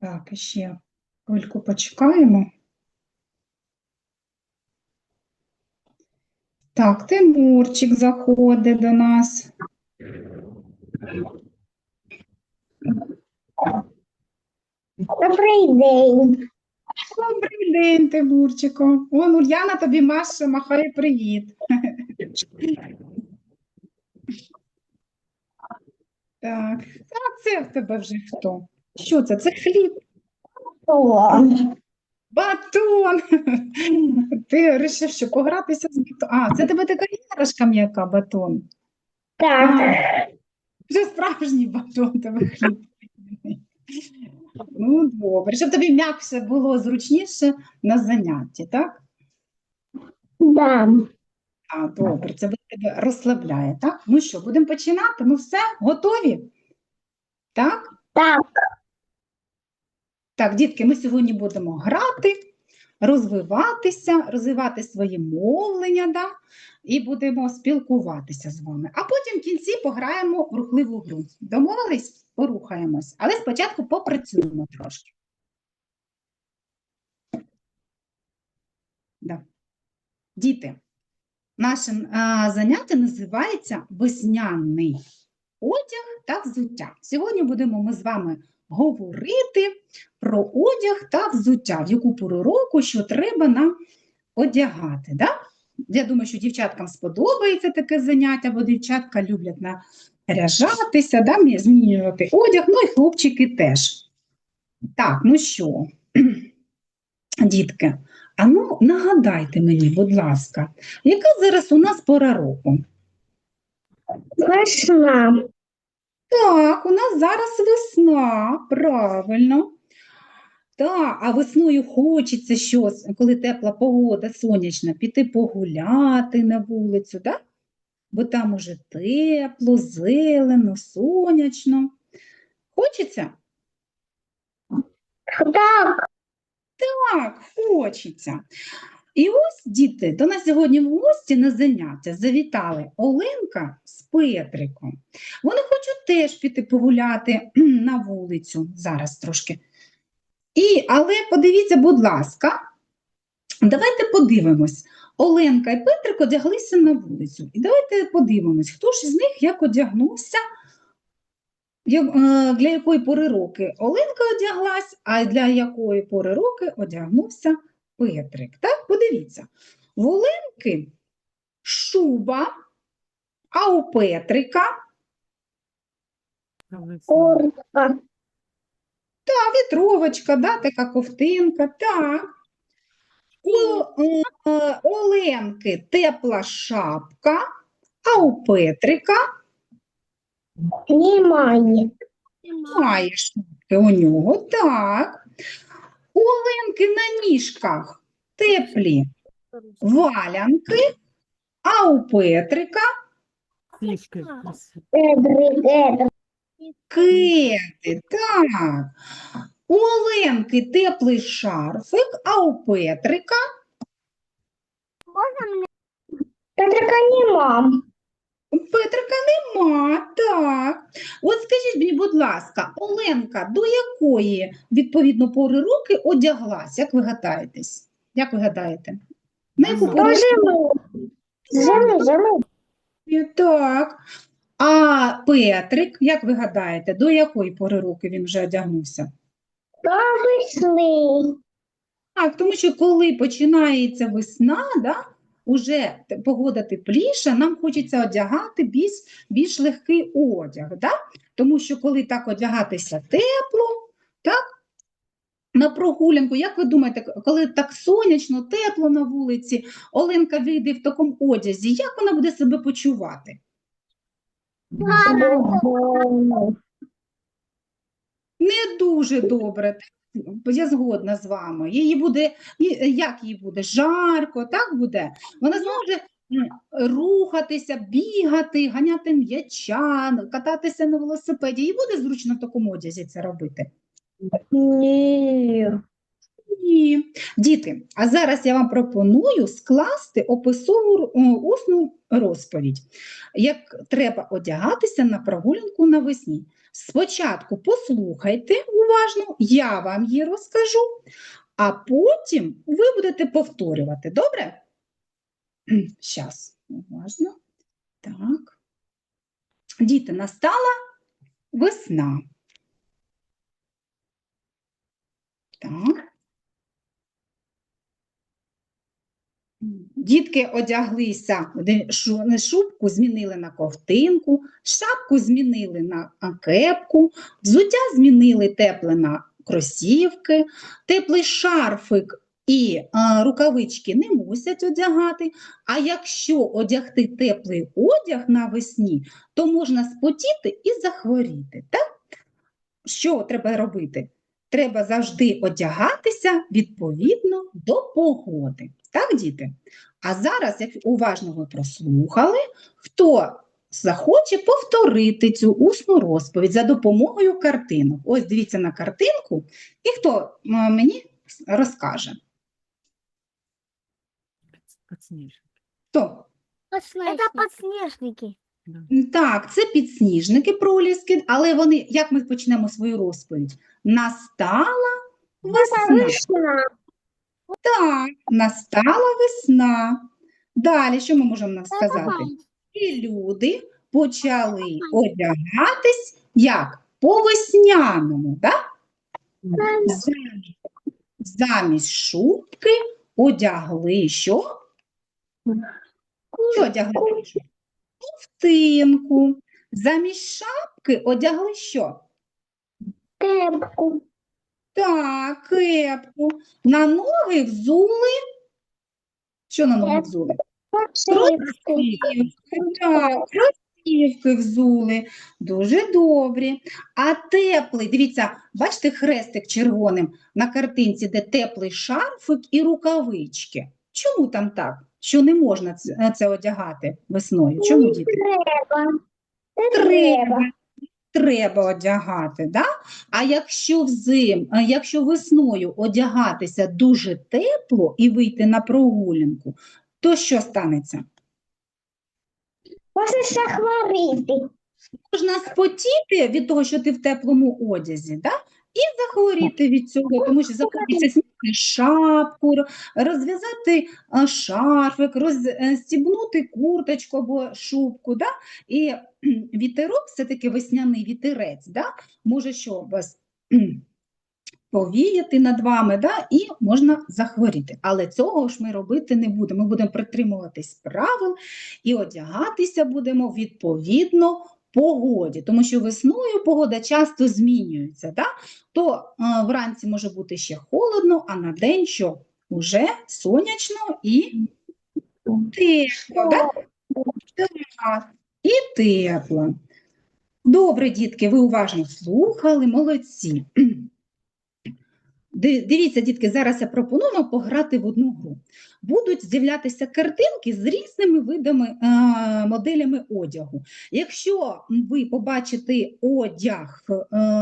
Так, ще хвильку почекаємо. Так, Тимурчик заходить до нас. Добрий день. Добрий день, Тимурчику. Вон Ульяна тобі Маша махає привіт. Так, а це в тебе вже хто? Що це? Це хліб, О, батон. Ти вирішив, що погратися з батоном. А, це тебе така іграшка м'яка, батон. так. Вже справжній батон тебе хліб. Ну, добре, щоб тобі м'якше було зручніше на занятті, так? Да. А, добре, це тебе розслабляє, так? Ну що, будемо починати? Ну все, готові? Так? Так. Так, дітки, ми сьогодні будемо грати, розвиватися, розвивати своє мовлення, да? і будемо спілкуватися з вами. А потім в кінці пограємо в рухливу гру. Домовились? Порухаємось. Але спочатку попрацюємо трошки. Да. Діти, наше а, заняття називається весняний одяг та взуття. Сьогодні будемо ми з вами говорити про одяг та взуття, в яку пору року, що треба нам одягати. Да? Я думаю, що дівчаткам сподобається таке заняття, бо дівчатка люблять наряжатися, да, змінювати одяг, ну і хлопчики теж. Так, ну що, дітки, а ну нагадайте мені, будь ласка, яка зараз у нас пора року? Весна. Так, у нас зараз весна, правильно. Так, а весною хочеться щось, коли тепла погода, сонячна, піти погуляти на вулицю, так? Бо там уже тепло, зелено, сонячно. Хочеться? Так. Так, хочеться. І ось, діти, до нас сьогодні в гості на заняття завітали Оленка з Петриком. Вони хочуть теж піти погуляти на вулицю зараз трошки. І, але подивіться, будь ласка, давайте подивимось. Оленка і Петрик одяглися на вулицю. І давайте подивимось, хто ж із них як одягнувся, е, для якої пори роки Оленка одяглась, а для якої пори роки одягнувся Петрик. Так, подивіться. В Оленки шуба, а у Петрика Куртка. та вітровочка, да, така ковтинка, так. У е, Оленки тепла шапка, а у Петрика Немає. немає шапки у нього, так. У Оленки на ніжках теплі валянки, а у Петрика. Кеди, так. У Оленки теплий шарфик, а у Петрика Петрика нема. Петрика нема, так. От скажіть мені, будь ласка, Оленка до якої відповідно пори роки одяглась? Як ви гадаєтесь? Як ви гадаєте? На яку пору Зиму. Зиму, зиму. Так. А Петрик, як ви гадаєте, до якої пори роки він вже одягнувся? До весни. Так, тому що коли починається весна, да, уже погода тепліша, нам хочеться одягати більш, більш легкий одяг. Да? Тому що коли так одягатися тепло, так, на прогулянку, як ви думаєте, коли так сонячно, тепло на вулиці, Оленка вийде в такому одязі, як вона буде себе почувати? Не дуже добре. Я згодна з вами. Її буде, як їй буде? Жарко, так буде? Вона зможе рухатися, бігати, ганяти м'яча, кататися на велосипеді. Їй буде зручно в такому одязі це робити? Ні. Ні. Діти, а зараз я вам пропоную скласти описову р- усну розповідь, як треба одягатися на прогулянку навесні. Спочатку послухайте уважно, я вам її розкажу, а потім ви будете повторювати. Добре? Зараз, уважно. Так. Діти, настала весна. Так. Дітки одяглися, не шубку змінили на ковтинку, шапку змінили на кепку, взуття змінили тепле на кросівки, теплий шарфик і а, рукавички не мусять одягати. А якщо одягти теплий одяг навесні, то можна спотіти і захворіти. Так? Що треба робити? Треба завжди одягатися відповідно до погоди. Так, діти? А зараз, як уважно ви прослухали, хто захоче повторити цю усну розповідь за допомогою картинок. Ось дивіться на картинку, і хто мені розкаже? Подснежник. Хто? Это подснежники. Да. Так, це підсніжники проліски, але вони, як ми почнемо свою розповідь? Настала весна. Весна. Так, настала весна. Далі, що ми можемо нам сказати? І люди почали одягатись як? По весняному, так? Замість, замість шубки одягли що? Що одягли? Ковтинку. Замість шапки одягли що? Кепку. Так, кепку. На ноги взули. Що на ноги взули? Кросівки, так, кросівки взули. Дуже добрі. А теплий, дивіться, бачите хрестик червоним на картинці, де теплий шарфик і рукавички. Чому там так? Що не можна це, це одягати весною? Чому діти? Треба. Треба. треба. Одягати, да? А якщо взим, якщо весною одягатися дуже тепло і вийти на прогулянку, то що станеться? Можна захворіти. Можна спотіти від того, що ти в теплому одязі, да? І захворіти від цього, тому що захочеться зняти шапку, розв'язати шарфик, розстібнути курточку або шубку. Да? І вітерок, все-таки весняний вітерець, да? може що вас повіяти над вами, да? і можна захворіти. Але цього ж ми робити не будемо. Ми будемо притримуватись правил і одягатися будемо відповідно погоді, тому що весною погода часто змінюється. Да? То е, вранці може бути ще холодно, а на день що? Уже сонячно і тепло. Да? І тепло. Добре, дітки, ви уважно слухали, молодці. Ди- Дивіться, дітки, зараз я пропоную вам пограти в одну гру. Будуть з'являтися картинки з різними видами е, моделями одягу. Якщо ви побачите одяг, е,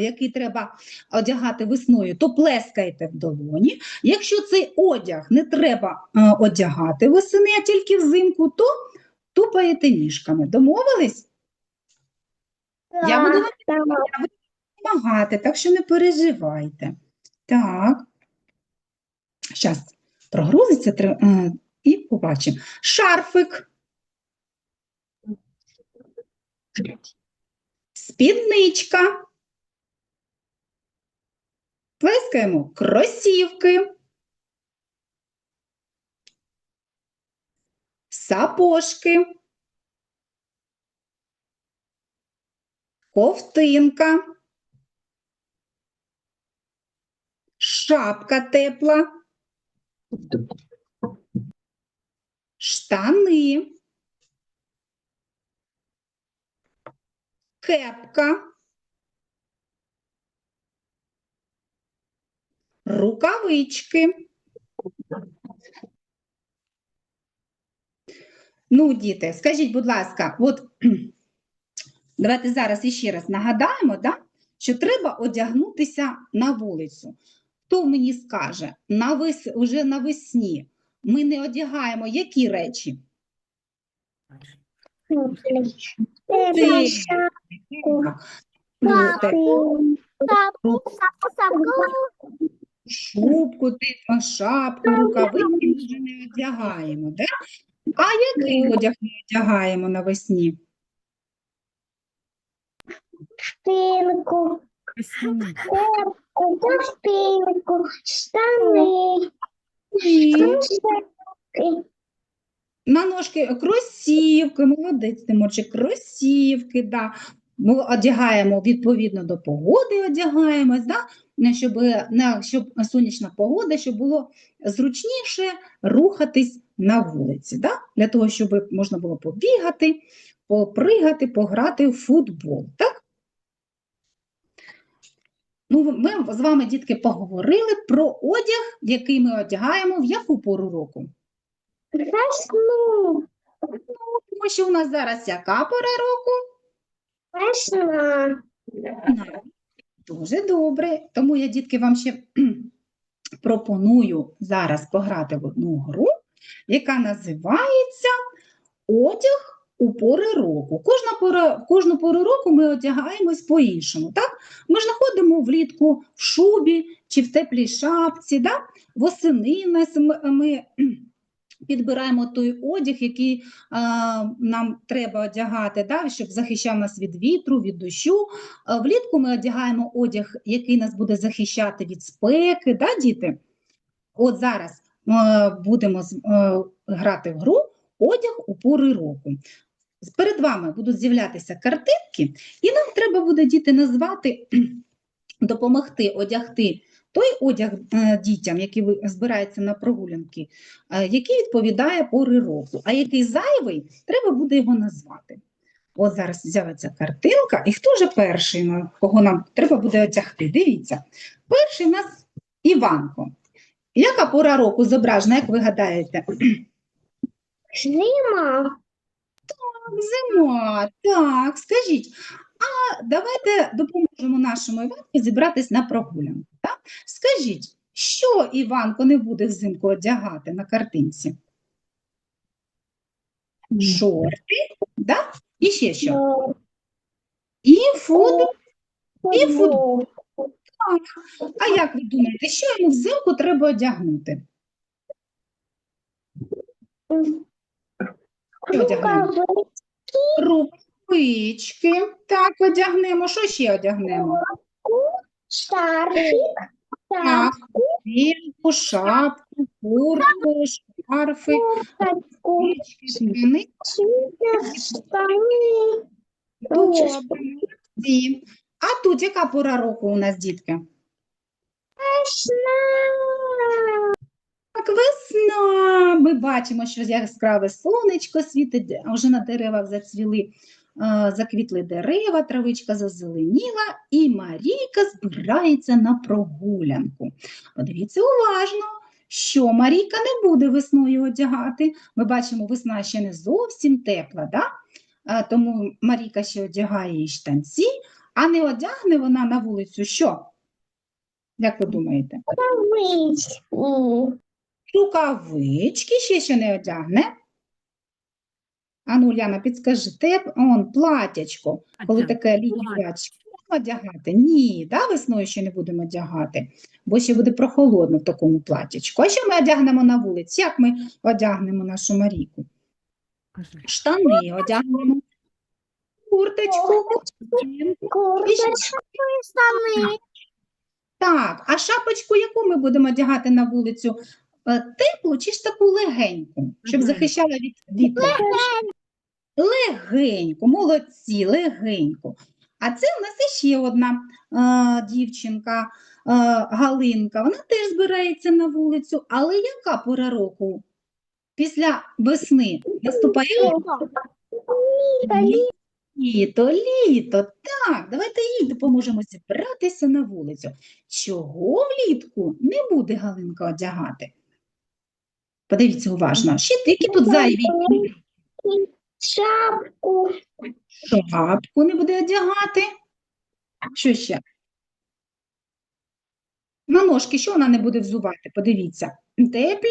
який треба одягати весною, то плескайте в долоні. Якщо цей одяг не треба е, одягати восени, а тільки взимку, то тупаєте ніжками. Домовились? Я буду вам допомагати, так що не переживайте. Так. Зараз прогрузиться і побачимо. Шарфик. Спідничка. Плескаємо кросівки. Сапожки. Ковтинка. Шапка тепла. Штани. Кепка. Рукавички. Ну, діти, скажіть, будь ласка, от давайте зараз іще раз нагадаємо, да, що треба одягнутися на вулицю. Хто мені скаже, навес, уже навесні ми не одягаємо. Які речі? Шубку, типу, шапку, рукавиці ми вже не одягаємо, да? А який одяг ми одягаємо навесні? Спинку, кепку, ковтинку, штани, ножки кросівки, молодець, Тимурчик, кросівки, да. Ми одягаємо відповідно до погоди, одягаємось, да? Щоб, щоб сонячна погода, щоб було зручніше рухатись на вулиці, да? Для того, щоб можна було побігати, попригати, пограти в футбол, так? Ну, ми з вами, дітки, поговорили про одяг, який ми одягаємо в яку пору року? Весну, Тому що у нас зараз яка пора року? весна. Дуже добре. Тому я, дітки, вам ще пропоную зараз пограти в одну гру, яка називається Одяг у пори року. Кожна пора, кожну пору року ми одягаємось по-іншому. Так? Ми ж не ходимо влітку в шубі чи в теплій шапці. Да? Восени нас ми, підбираємо той одяг, який а, нам треба одягати, да? щоб захищав нас від вітру, від дощу. Влітку ми одягаємо одяг, який нас буде захищати від спеки, да, діти? От зараз будемо грати в гру одяг у пори року. Перед вами будуть з'являтися картинки, і нам треба буде діти назвати, допомогти одягти той одяг е, дітям, які ви- збираються на прогулянки, е, який відповідає пори року, а який зайвий, треба буде його назвати. От зараз з'явиться картинка, і хто же перший, кого нам треба буде одягти? Дивіться, перший у нас Іванко. Яка пора року зображена, як ви гадаєте? Зима, Зима, так, скажіть, а давайте допоможемо нашому Іванку зібратись на прогулянку. Так? Скажіть, що Іванко не буде взимку одягати на картинці? Шорти, да? І ще що? І футбол. І футбол, А як ви думаєте, що йому взимку треба одягнути? Одягнемо? рукавички, так, одягнемо. Що ще одягнемо? шарфик, Так, шапку, куртку, шарфи, штани, Добре, молодці. А тут яка пора року у нас, дітки? весна, Так, весна. Ми бачимо, що яскраве сонечко світить, де- вже на деревах зацвіли, заквітли дерева, травичка зазеленіла, і Марійка збирається на прогулянку. Подивіться уважно, що Марійка не буде весною одягати. Ми бачимо, весна ще не зовсім тепла, да? Тому Марійка ще одягає і штанці, а не одягне вона на вулицю що? Як ви думаєте? Рукавички, ще що не одягне. Ану, Уляна, підскажи, теп, он, платячко, коли таке. Будемо одягати? Ні, да, весною ще не будемо одягати, бо ще буде прохолодно в такому платячку. А що ми одягнемо на вулиці? Як ми одягнемо нашу Марійку? Штани одягнемо, курточку, костюм. курточки, штани, Так, а шапочку яку ми будемо одягати на вулицю? Е, Теплу чи ж таку легеньку, щоб захищала від вітру? Легенько, молодці, легенько. А це у нас іще одна е, дівчинка, е, Галинка. Вона теж збирається на вулицю, але яка пора року? Після весни наступає літо, літо. Так, давайте їй допоможемо зібратися на вулицю. Чого влітку не буде Галинка одягати? Подивіться уважно, ще тільки тут зайві шапку, шапку не буде одягати. Що ще? На ножки, що вона не буде взувати? Подивіться. Теплі,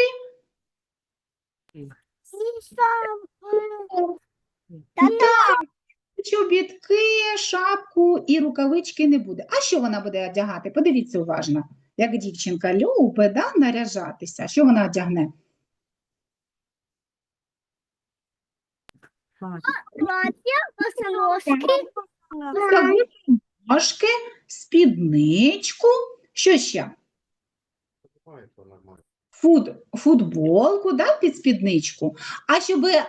Так, чобітки, шапку і рукавички не буде. А що вона буде одягати? Подивіться уважно. Як дівчинка любить да, наряжатися. Що вона одягне? Платье, носочки, Ножки, спідничку. Що ще? Фут, футболку да, під спідничку. А щоб е,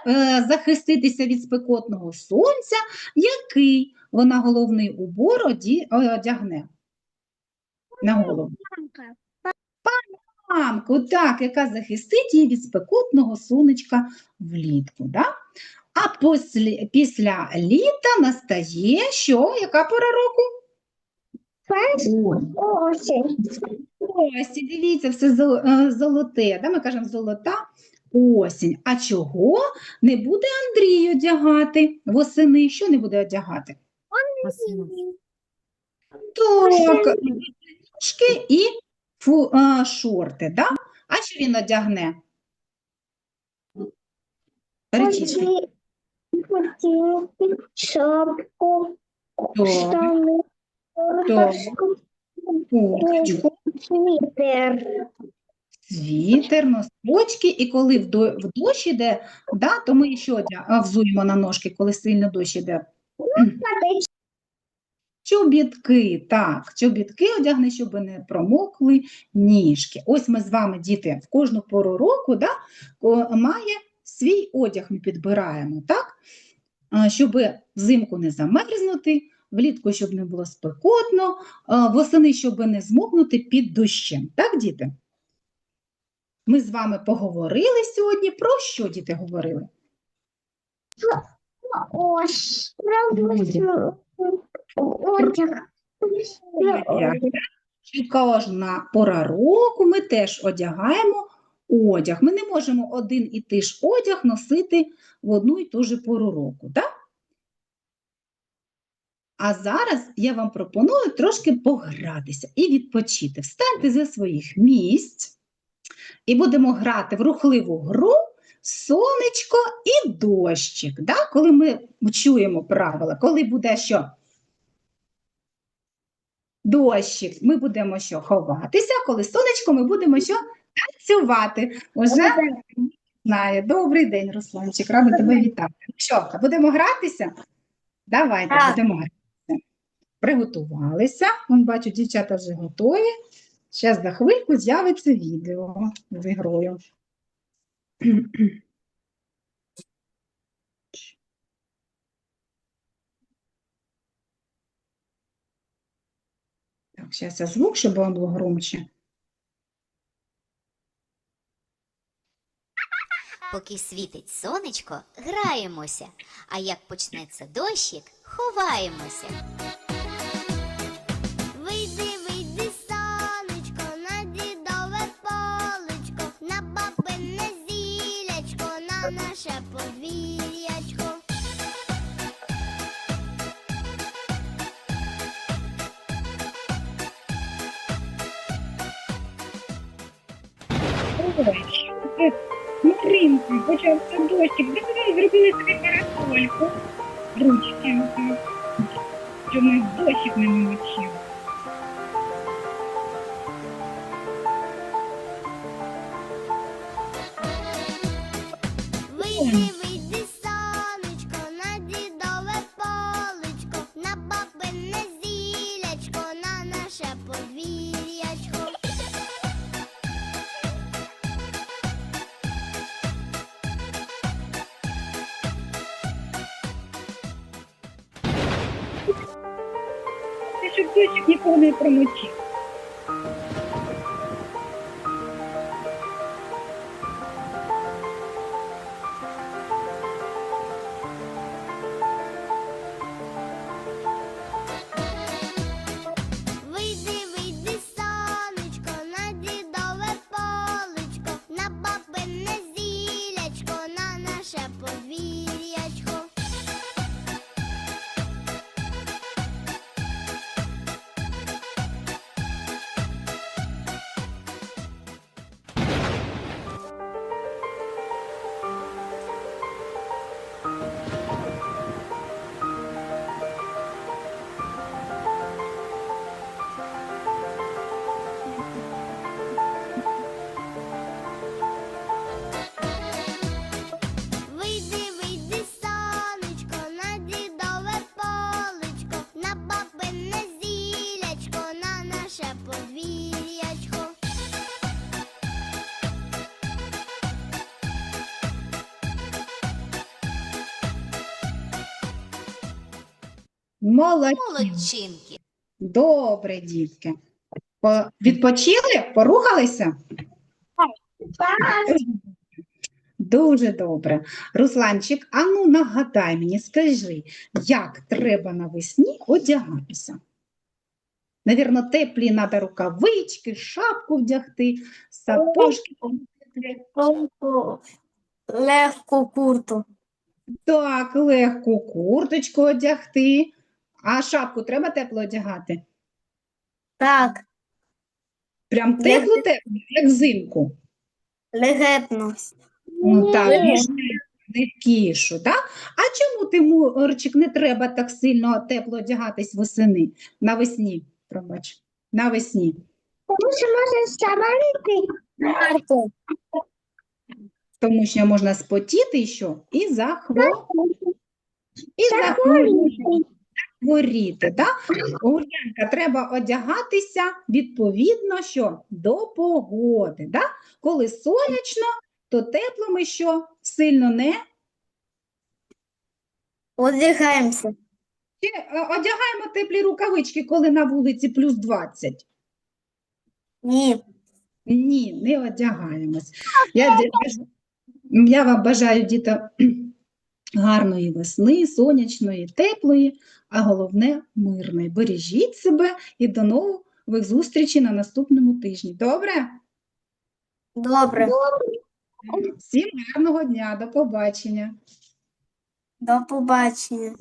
захиститися від спекотного сонця, який вона головний убор оді, е, одягне на голову? Мамку, так, яка захистить її від спекотного сонечка влітку. Да? А після, після літа настає що? Яка пора року? осень. Ось, і дивіться, все е, золоте. Да? Ми кажемо золота осінь. А чого не буде Андрій одягати восени? Що не буде одягати? Так, ножки і фу, е, шорти. Да? А що він одягне? Речі. Футболку, шапку, штани, рубашку, свитер. світер, носочки. І коли в, до, в дощ іде, да, то ми одя- взуємо на ножки, коли сильно дощ іде? Чобітки, так, чобітки одягни, щоб не промокли ніжки. Ось ми з вами, діти, в кожну пору року да, має свій одяг ми підбираємо, так? Щоб взимку не замерзнути, влітку, щоб не було спекотно, восени, щоб не змокнути під дощем. Так, діти? Ми з вами поговорили сьогодні. Про що діти говорили? Ось. Одяг. Одяг. Кожна пора року ми теж одягаємо одяг. Ми не можемо один і той ж одяг носити в одну і ту ж пору року, так? А зараз я вам пропоную трошки погратися і відпочити. Встаньте зі своїх місць і будемо грати в рухливу гру сонечко і дощик. Да? Коли ми чуємо правила, коли буде що? дощик, ми будемо що ховатися, коли сонечко, ми будемо що танцювати. Уже знає. Добрий день, Русланчик, рада тебе вітати. Ну Що, будемо гратися? Давайте Так. будемо гратися. Приготувалися. Вон бачу, дівчата вже готові. Зараз за хвильку з'явиться відео з ігрою. Так, зараз я звук, щоб вам було громче. Поки світить сонечко, граємося, а як почнеться дощик, ховаємося. Вийди, вийди, сонечко, на дідове полечко, на бабине зілячко, на наше подвір'ячко. Що ринку почався дощик. Давай зробили собі парасольку. Ручки. Ми дощик не намочив. Молодці. Молодчинки. Добре, дітки. По- Відпочили? Порухалися? Дуже добре. Русланчик, а ну нагадай мені, скажи, як треба навесні одягатися? Навірно, теплі треба рукавички, шапку вдягти, сапожки. Легку, легку курту. Так, легку курточку одягти. А шапку треба тепло одягати? Так, Прям тепло-тепло, як взимку. легетно. Ну, так, більш легкішу, так? А чому ти, Мурчик, не треба так сильно тепло одягатись восени? Навесні, пробач, навесні. Тому що можна вставати марку. Тому що можна спотіти і що? І захво... і захворіти. Хворіти, так? Ульянка, треба одягатися відповідно що? До погоди, так? Коли сонячно, то тепло ми що? Сильно не Одягаємося. Чи е, одягаємо теплі рукавички, коли на вулиці плюс 20? Ні. Ні, не одягаємось. Я, я вам бажаю, діти, гарної весни, сонячної, теплої, а головне мирний. Бережіть себе і до нових зустрічей на наступному тижні. Добре? Добре. Всім гарного дня, до побачення. До побачення.